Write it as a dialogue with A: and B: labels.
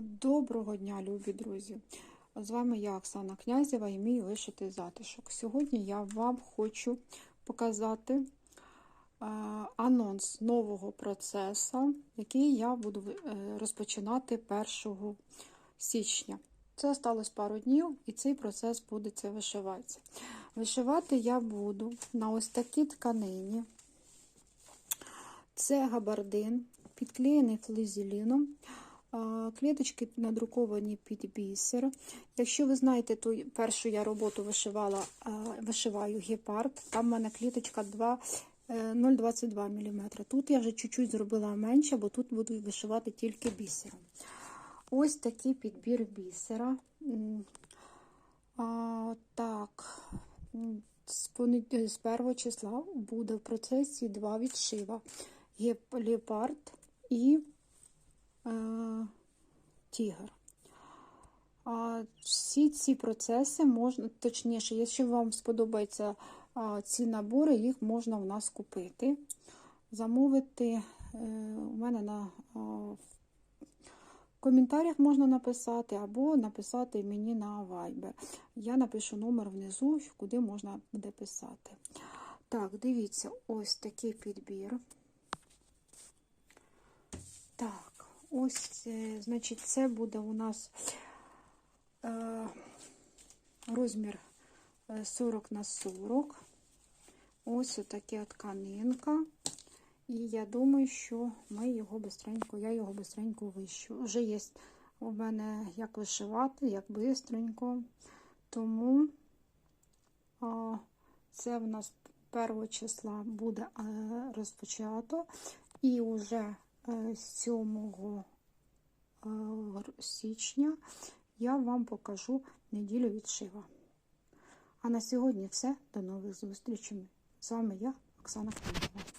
A: Доброго дня, любі друзі! З вами я, Оксана Князєва, і мій вишитий затишок. Сьогодні я вам хочу показати анонс нового процесу, який я буду е, розпочинати 1 січня. Це сталося пару днів, і цей процес буде це вишиватися. Вишивати я буду на ось такій тканині. Це габардин, підклеєний флизеліном. Кліточки надруковані під бісер. Якщо ви знаєте, то першу я роботу вишивала, вишиваю гепард. Там в мене кліточка 2, е, 0,22 мм. Тут я вже чуть-чуть зробила менше, бо тут буду вишивати тільки бісером. Ось такий підбір бісера. А, так, з, понед... з 1 числа буде в процесі два відшива. Геп... Леопард і е... тігр. Всі ці процеси можна, точніше, якщо вам сподобаються ці набори, їх можна в нас купити. Замовити е, у мене на коментарях можна написати, або написати мені на Viber. Я напишу номер внизу, куди можна буде писати. Так, дивіться, ось такий підбір. Так, ось, е, значить, це буде у нас е, розмір е, 40 на 40. Ось така тканинка. І я думаю, що ми його бистренько, я його бистренько вищу. Вже є у мене як вишивати, як бистренько. Тому а, це в нас 1 числа буде розпочато. І вже 7 січня я вам покажу неділю відшива. А на сьогодні все. До нових зустрічей. З вами я, Оксана Князева.